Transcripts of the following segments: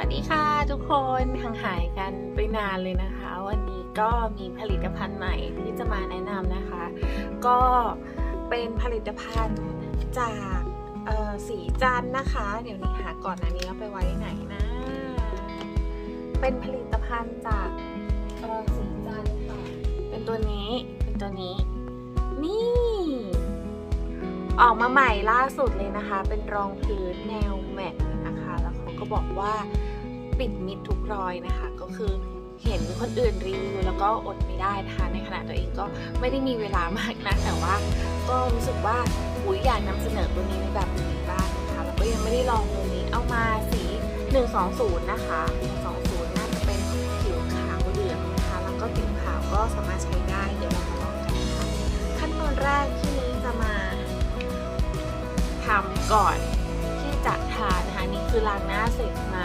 วัสดีค่ะทุกคนห่างหายกันไปนานเลยนะคะ วันนี้ก็มีผลิตภัณฑ์ใหม่ที่จะมาแนะนำนะคะ ก็เป็นผลิตภัณฑ์จากเอ่อสีจันนะคะ เดี๋ยวนี้หาก่อนอันนี้เอาไปไว้ไหนนะ เป็นผลิตภัณฑ์จากเอ่อสีจันค่ะ เป็นตัวนี้เป็นตัวนี้ นี่ ออกมาใหม่ล่าสุดเลยนะคะ เป็นรองพื้นแนวแมตต์นะคะ แล้วเขาก็บอกว่า ปิดมิดทุกรอยนะคะ ก็คือเห็นคนอื่นรีวิวแล้วก็อดไม่ได้นะคะในขณะตัวเองก็ไม่ได้มีเวลามากนะแต่ว่าก็รู้สึกว่าอุยอยากนำเสนอตัวนี้ในแบบนี้บ้างนะคะแล้วก็ยังไม่ได้ลองตัวนี้เอามาสี 120 นะคะ120น่าจะเป็นผิวขาวเหลืองนะคะแล้วก็ผิวขาวก็สามารถใช้ได้เดี๋ยวเรามาลองกันนะคะขั้นตอนแรกที่นี้จะมาทำก่อนที่จะทานนะคะนี่คือล้างหน้าเสร็จมา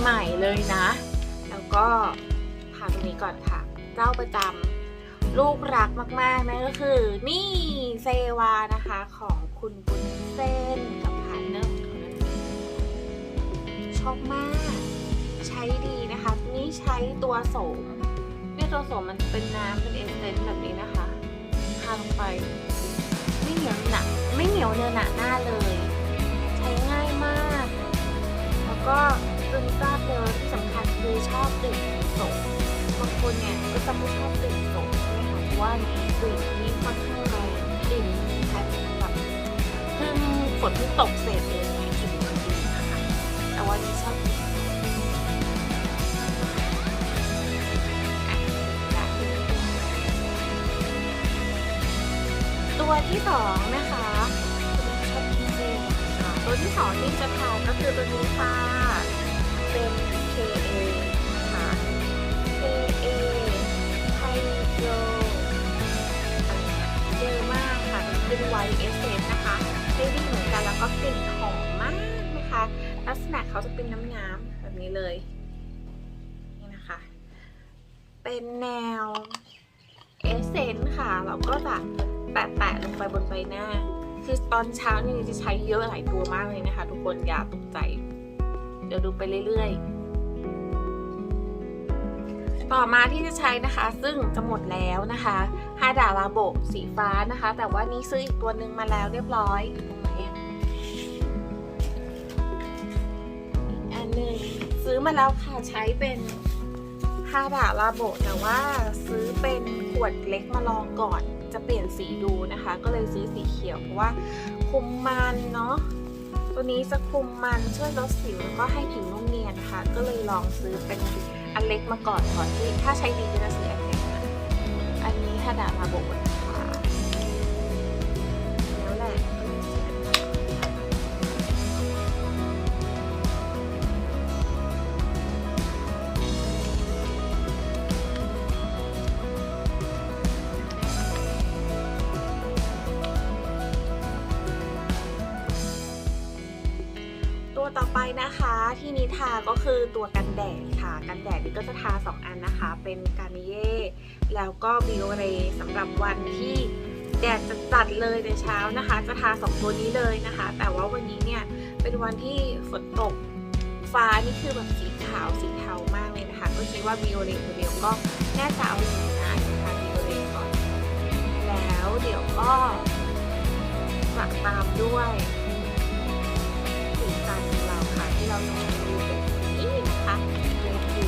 ใหม่ๆเลยนะ แล้วก็ทาตรงนี้ก่อนค่ะ เจ้าประจำลูกรักมากๆนั่นก็คือ นี่เซวานะคะของคุณปุณเส้นกับพาร์ทเนอร์ของเขาชอบมาก ใช้ดีนะคะ นี่ใช้ตัวโสมเนี่ยตัวโสมมันเป็นน้ำเป็นเอสเซนต์แบบนี้นะคะทาลงไป ไม่เหนียวหนักไม่เหนียวเนื้อหนาหน้าเลย ใช้ง่ายมาก แล้วก็ ซึมซาบเร็วที่สำคัญคือชอบดื่มโสมบางคนเนี่ยก็จะไม่ชอบดื่มโสมใช่ไหมคะเพราะว่ามีกลิ่นที่ค่อนข้างแรงกลิ่นคล้ายๆแบบเพิ่งฝนเพิ่งตกเสร็จเองเนี่ยกลิ่นมันดีนะคะแต่ว่านี่ชอบกลิ่มตัวที่สองนะคะตัวที่สองที่จะทานก็คือตัวนี้ค่ะ เป็น KA นะคะ KA ไฮโดรเยอะมากค่ะเป็นไวเอสเซนนะคะใช้ดีเหมือนกันแล้วก็กลิ่นหอมมากนะคะ ลักษณะเขาจะเป็นน้ำๆแบบนี้เลย นี่นะคะ เป็นแนวเอสเซนค่ะ เราก็จะแปะๆลงไปบนใบหน้า คือตอนเช้านี่จะใช้เยอะหลายตัวมากเลยนะคะ ทุกคนอย่าตกใจ ดี๋ยวดูไปเรื่อยๆ ต่อมาที่จะใช้นะคะ ซึ่งจะหมดแล้วนะคะฮาดาลาโบสีฟ้านะคะ แต่ว่านี้ซื้ออีกตัวหนึ่งมาแล้วเรียบร้อยอยู่ตรงไหนอีกอันหนึ่งซื้อมาแล้วค่ะใช้เป็นฮาดาลาโบแต่ว่าซื้อเป็นขวดเล็กมาลองก่อนจะเปลี่ยนสีดูนะคะ ก็เลยซื้อสีเขียวเพราะว่าคุมมันเนาะ ตัวนี้จะคุมมันช่วยลดสิวแล้วก็ให้ผิวนุ่มเนียนนะคะ ก็เลยลองซื้อเป็นอันเล็กมาก่อนก่อนที่ถ้าใช้ดีก็จะซื้ออันเล็กนอันนี้ถ้าดามาบกนะคะแล้วแหละ ต่อไปนะคะที่นิทาก็คือตัวกันแดดค่ะ กันแดดนี่ก็จะทา 2 อันนะคะ เป็นกา r นิเย่แล้วก็บิโอเรสำหรับวันที่แดดจะจัดเลยในเช้านะคะ จะทา 2 ตัวนี้เลยนะคะ แต่ว่าวันนี้เนี่ยเป็นวันที่ฝนตกฟ้านี่คือแบบสีขาวสีเทามากเลยนะคะ ก็คิดว่าบิโอเรตัวเดียวก็น่าจะเอาอยู่นะทาบิโอเรก่อนแล้วเดี๋ยวก็จะตามด้วยันของเราค่ะที่เราจะมาดูเป็นนี่นะคะเรดบู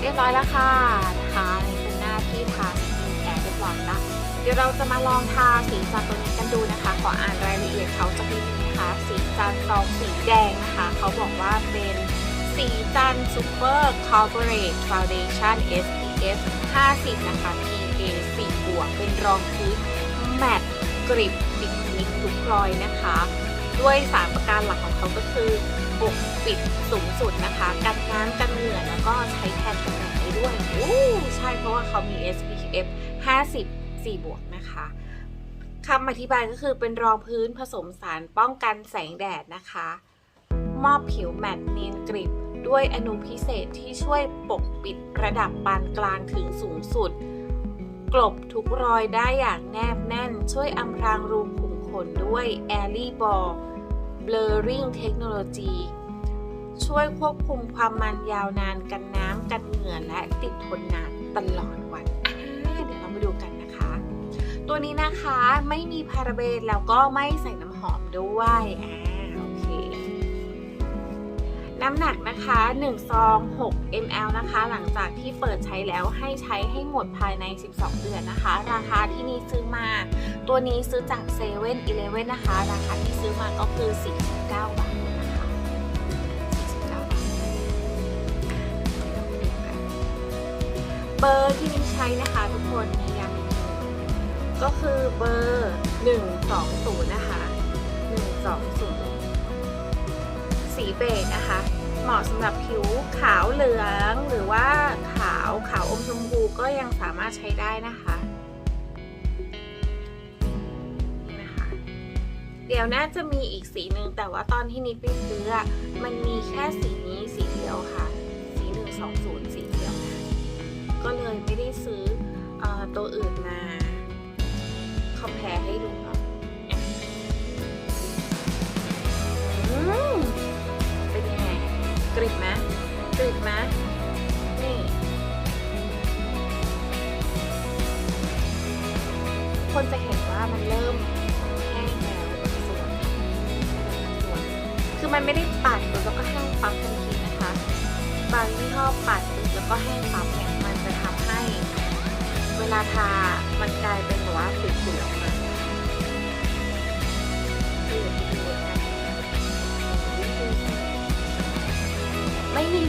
เรียบร้อยแล้วค่ะนะคะนี่เป็นหน้าที่ทาสกินแคร์เรียบร้อยละเดี๋ยวเราจะมาลองทาสีจันทร์ตัวนี้กันดูนะคะ ขออ่านรายละเอียดเขาจะนิดนึงนะคะ สีจันซองสีแดงนะคะ เขาบอกว่าเป็นสีจันซูเปอร์คอร์ปอเรทฟาวเดชั่น SPF 50 นะคะ PA 4บวกเป็นรองพื้นแมตต์กริบ ทุกรอยนะคะ ด้วยสารประการหลักของเขาก็คือปกปิดสูงสุดนะคะ กันน้ำกันเหงื่อแล้วก็ใช้แทนกันแดดได้ด้วยโอ้ใช่เพราะว่าเขามี SPF 50 4บวกนะคะคำอธิบายก็คือเป็นรองพื้นผสมสารป้องกันแสงแดดนะคะ มอบผิวแมตต์เนียนกริบด้วยอนุพิเศษที่ช่วยปกปิดระดับปานกลางถึงสูงสุด กลบทุกรอยได้อย่างแนบแน่น ช่วยอำพรางรูขุม ผลด้วยแอรี่บอล blurring technology ช่วยควบคุมความมันยาวนานกันน้ำกันเหงื่อและติดทนนานตลอดวัน เดี๋ยวเรามาดูกันนะคะ ตัวนี้นะคะไม่มีพาราเบนแล้วก็ไม่ใส่น้ำหอมด้วยอ่า น้ำหนักนะคะ1ซอง6 ml นะคะ หลังจากที่เปิดใช้แล้วให้ใช้ให้หมดภายใน 12 เดือนนะคะ ราคาที่นี่ซื้อมา ตัวนี้ซื้อจากเซเว่นอีเลเว่นนะคะ ราคาที่ซื้อมาก็คือ 49 บาทนะคะเบอร์ที่นิ้ใช้นะคะทุกคนมีย้ำอีกทีก็คือเบอร์ 120 นะคะ 120 สีเบจนะคะ เหมาะสำหรับผิวขาวเหลืองหรือว่าขาวขาวอมชมพูก็ยังสามารถใช้ได้นะคะนี่นะคะ เดี๋ยวน่าจะมีอีกสีหนึ่งแต่ว่าตอนที่นิดไปซื้อมันมีแค่สีนี้สีเดียวค่ะ สี 120 สีเดียว ก็เลยไม่ได้ซื้อออตัวอื่นมาคอมเพลให้ดู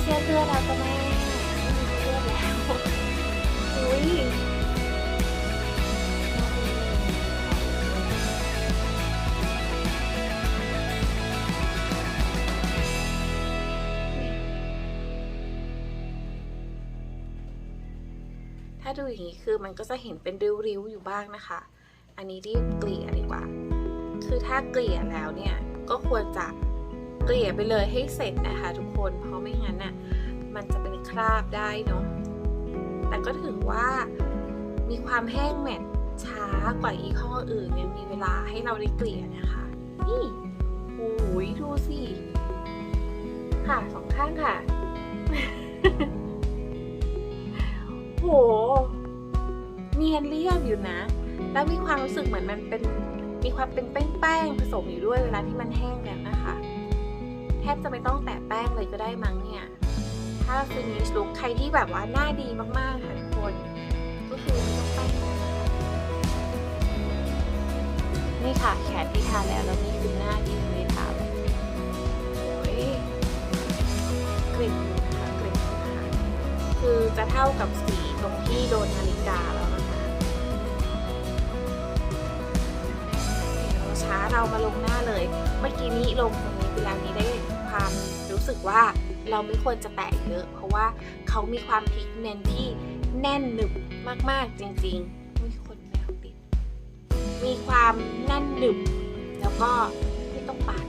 สื้อเสื้อแล้วจ้ะแม่ไม่เสื้อแล้วอุ้ยถ้าดูอย่างนี้คือมันก็จะเห็นเป็นริ้วๆอยู่บ้างนะคะ อันนี้รีบเกลี่ยดีกว่า คือถ้าเกลี่ยแล้วเนี่ยก็ควรจะ เกลี่ยไปเลยให้เสร็จนะคะทุกคน เพราะไม่งั้นน่ะมันจะเป็นคราบได้เนาะ แต่ก็ถือว่ามีความแห้งแมทช้ากว่ายี่ห้ออื่นเนี่ยมีเวลาให้เราได้เกลี่ยนะคะ นี่โอ้ยดูสิ ค่ะสองข้างค่ะ โห เนียนเรียบอยู่นะ แล้วมีความรู้สึกเหมือนมันเป็นมีความเป็นแป้งๆผสมอยู่ด้วยเวลาที่มันแห้งแล้วนะคะ ทบจะไม่ต้องแตะแป้งเลยก็ได้มั้งเนี่ย ถ้าฟินิชลุคใครที่แบบว่าหน้าดีมากๆค่ะทุกคน ก็คือไม่ต้องแป้งเลยนะคะนี่ค่ะแขนที่ทาแล้วแล้วนี่คือหน้าที่ไม่ได้ทาเลยโอ้ยกลิ่นนะคะกลิ่นนะคะคือจะเท่ากับสีตรงที่โดนนาฬิกาแล้วนะคะเดี๋ยวช้าเรามาลงหน้าเลย เมื่อกี้นี้ลงตรงนี้เวลานี้ได้ ความรู้สึกว่าเราไม่ควรจะแตะเยอะ เพราะว่าเขามีความพิกเมนที่แน่นหนึบมากๆจริงๆมีคนแมวติด มีความแน่นหนึบ แล้วก็ไม่ต้องปาด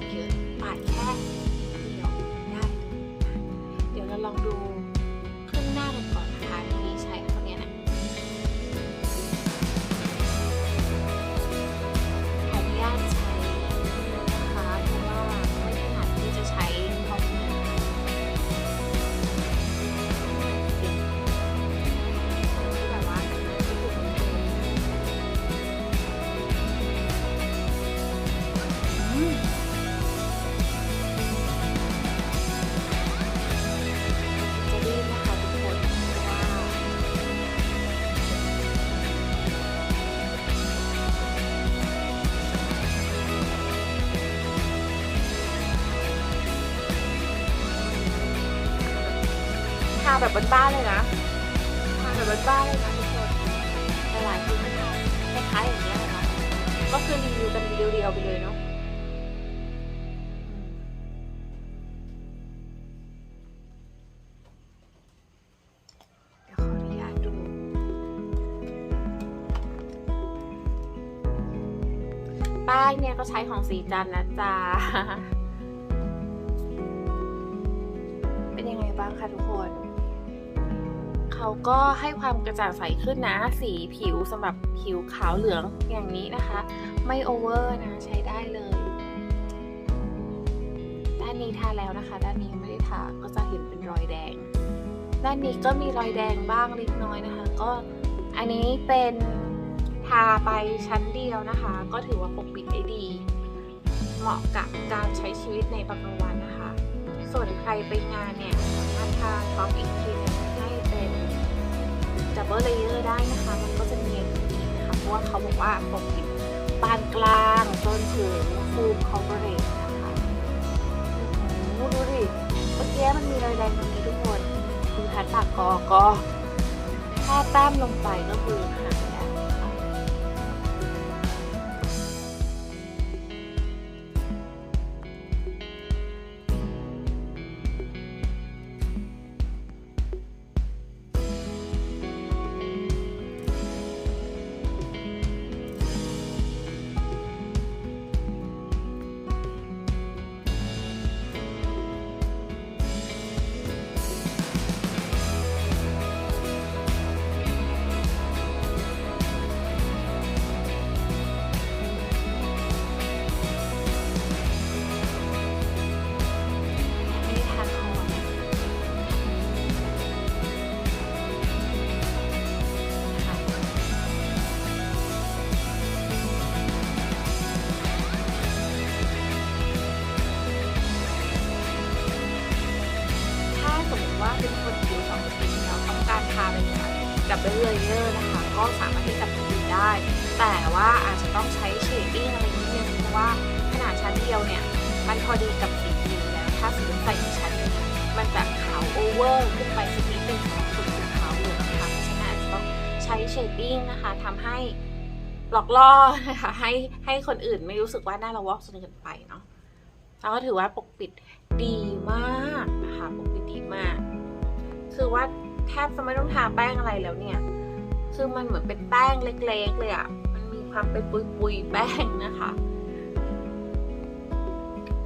แบบบ้านๆเลยนะทาแบบบ้านๆเลยนะทุกคนหลายๆคนก็ทาคล้ายๆอย่างเงี้ยนะคะก็คือรีวิวกันเรียวๆไปเลยเนาะเดี๋ยวขออนุญาตดูป้งเนี่ยก็ใช้ของสีจันนะจ๊ะ เป็นยังไงบ้างคะทุกคน เขาก็ให้ความกระจ่างใสขึ้นนะ สีผิวสำหรับผิวขาวเหลืองอย่างนี้นะคะ ไม่โอเวอร์นะใช้ได้เลย ด้านนี้ทาแล้วนะคะ ด้านนี้ยังไม่ได้ทาก็จะเห็นเป็นรอยแดง ด้านนี้ก็มีรอยแดงบ้างเล็กน้อยนะคะ ก็อันนี้เป็นทาไปชั้นเดียวนะคะ ก็ถือว่าปกปิดได้ดี เหมาะกับการใช้ชีวิตในบางวันนะคะ ส่วนใครไปงานเนี่ยสามารถทาท็อปอีกที ดับเบิลเลเยอร์ได้นะคะ มันก็จะเนียนขึ้นอีกนะคะ เพราะว่าเขาบอกว่าปกปิดปานกลางจนถึงฟูมคอเวอร์เรสนะคะโอ้ดูดิเมื่อกี้มันมีรอยแดงตรงนี้ทุกคนคือทัดปากกอก็ถ้าแต้มลงไปก็คือหายแล้ว เป็นคนผิวสองสีเราต้องการทาเป็นแบบดับเบิลเลเยอร์นะคะ ก็สามารถที่จะผลิตได้ แต่ว่าอาจจะต้องใช้เชดดิ้งอะไรนิดนึงเพราะว่าขนาดชั้นเดียวเนี่ย มันพอดีกับสีผิวแล้ว ถ้าสมมติใส่อีกชั้นนึงมันจะขาวโอเวอร์ขึ้นไปสักนิดนึงสำหรับคนผิวขาวเลยนะคะเพราะฉะนั้นอาจจะต้องใช้เชดดิ้งนะคะทำให้หลอกล่อนะคะให้ให้คนอื่นไม่รู้สึกว่าหน้าเราวอกจนเกินไปเนาะแล้วก็ถือว่าปกปิดดีมากนะคะปกปิดดีมาก คือว่าแทบจะไม่ต้องทาแป้งอะไรแล้วเนี่ย คือมันเหมือนเป็นแป้งเล็กๆเลยอะ่ะ มันมีความเป็นปุยๆแป้งนะคะ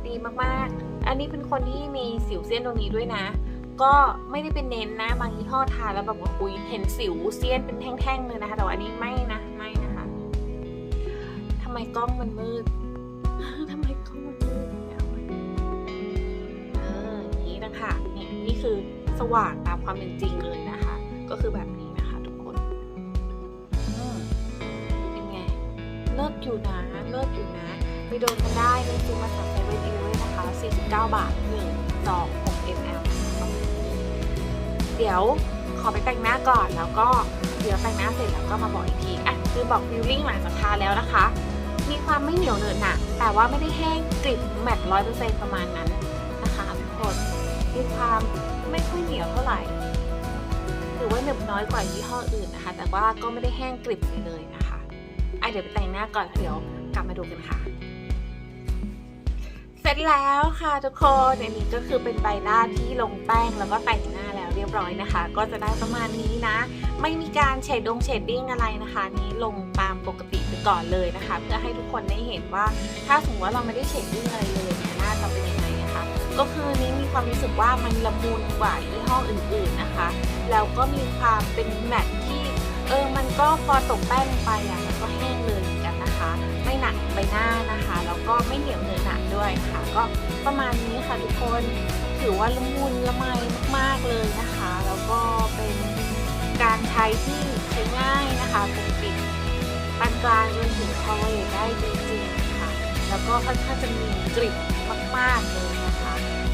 ดีมากๆ อันนี้เป็นคนที่มีสิวเซียนตรงนี้ด้วยนะ ก็ไม่ได้เป็นเน้นนะ บางยี่ห้อทาแล้วแบบว่าปุยเห็นสิวเซียนเป็นแท่งๆเลยนะคะ แต่ว่าอันนี้ไม่นะ ไม่นะคะทำไมกล้องมันมืดทำไมกล้องมันมืดเนี่ยเออออย่างนี้นะคะเนี่ยนี่คือ สว่างตามความเป็นจริงเลยนะคะ ก็คือแบบนี้นะคะทุกคนเป็นไงเลิศอยู่นะเลิศอยู่นะไปโดนกันได้เลยซื้อมาจากเซเว่นอีเลฟนะคะ49 บาท1 2 6 ml เดี๋ยวขอไปแต่งหน้าก่อนแล้วก็เดี๋ยวแต่งหน้าเสร็จแล้วก็มาบอกอีกทีอะคือบอกฟิลลิ่งหลังจากทาแล้วนะคะ มีความไม่เหนียวเหนอะหนะแต่ว่าไม่ได้แห้งกริบแมตร้อยเปอร์เซ็นต์ประมาณนั้นนะคะทุกคนมีความ ไม่ค่อยเหนียวเท่าไหร่ถือว่าหนึบน้อยกว่ายี่ห้ออื่นนะคะ แต่ว่าก็ไม่ได้แห้งกริบเลยนะคะอะเดี๋ยวไปแต่งหน้าก่อนเดี๋ยวกลับมาดูกันค่ะ เสร็จแล้วค่ะทุกคนอันนี้ก็คือเป็นใบหน้าที่ลงแป้งแล้วก็แต่งหน้าแล้วเรียบร้อยนะคะ ก็จะได้ประมาณนี้นะ ไม่มีการเฉดดงเฉดดิ้งอะไรนะคะ นี้ลงตามปกติไปก่อนเลยนะคะ เพื่อให้ทุกคนได้เห็นว่าถ้าสมมติว่าเราไม่ได้เฉดดิ้งอะไรเลยเนี่ยหน้าจะเป็นยังไง ก็คือนี้มีความรู้สึกว่ามันละมุนกว่ายี่ห้ออื่นๆนะคะ แล้วก็มีความเป็นแมตต์ที่เออมันก็พอตกแป้งไปอะมันก็แห้งเลยกันนะคะ ไม่หนักใบหน้านะคะ แล้วก็ไม่เหนียวเนื้อหนักด้วยนะคะก็ประมาณนี้ค่ะทุกคนถือว่าละมุนละไมมากๆเลยนะคะ แล้วก็เป็นการใช้ที่ใช้ง่ายนะคะปกปิดปานกลางจนถึงคอเวได้จริงๆค่ะ แล้วก็ค่อนข้างจะมีกลิ่นมากๆเลย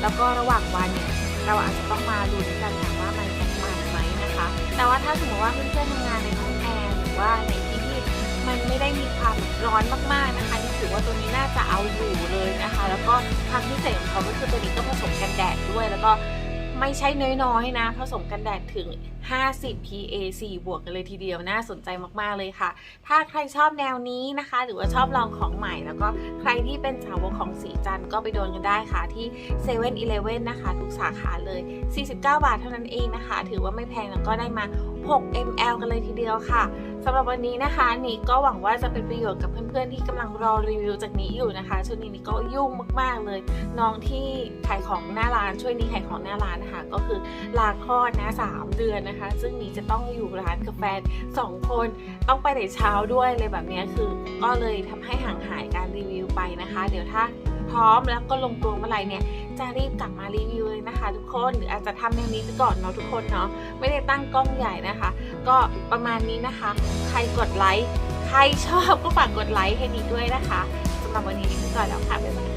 แล้วก็ระหว่างวันเนี่ยเราอาจจะต้องมาดูด้วยกันนะว่ามันจะมาไหมนะคะ แต่ว่าถ้าสมมติว่าเพื่อนๆทำงานในห้องแอร์หรือว่าในที่ที่มันไม่ได้มีความร้อนมากๆนะคะนี่ถือว่าตัวนี้น่าจะเอาอยู่เลยนะคะ แล้วก็ความพิเศษของเขาก็คือตัวนี้ก็ผสมกันแดดด้วยแล้วก็ ไม่ใช่น้อยๆนะผสมกันแดดถึง 50 PA 4 บวกกันเลยทีเดียวน่าสนใจมากๆเลยค่ะ ถ้าใครชอบแนวนี้นะคะ หรือว่าชอบลองของใหม่ แล้วก็ใครที่เป็นสาวกของสีจันก็ไปโดนกันได้ค่ะที่7 e เ e ่ e อนะคะ ทุกสาขาเลย 49 บาทเท่านั้นเองนะคะ ถือว่าไม่แพงแล้วก็ได้มา 6 ml กันเลยทีเดียวค่ะำหรับวันนี้นะคะนี่ก็หวังว่าจะเป็นประโยชน์กับเพื่อนๆที่กำลังรอรีวิวจากนี้อยู่นะคะช่วงนี้นี่ก็ยุ่งมากๆเลย น้องที่ขายของหน้าร้านช่วยนี้ขายของหน้าร้านนะคะก็คือลาคลอดนะ3เดือนนะคะ ซึ่งนี้จะต้องอยู่ร้านกาแฟสองคนต้องไปแต่เช้าด้วยเลยแบบนี้คือ ก็เลยทำให้ห่างหายการรีวิวไปนะคะ เดี๋ยวถ้า พร้อมแล้วก็ลงตัวเมื่อไหร่เนี่ยจะรีบกลับมารีวิวเลยนะคะ ทุกคนหรืออาจจะทำแนวนี้ไปก่อนเนาะทุกคนเนาะไม่ได้ตั้งกล้องใหญ่นะคะ ก็ประมาณนี้นะคะ ใครกดไลค์ใครชอบก็ฝากกดไลค์ให้ดีด้วยนะคะสำหรับวันนี้ไปก่อนแล้วค่ะ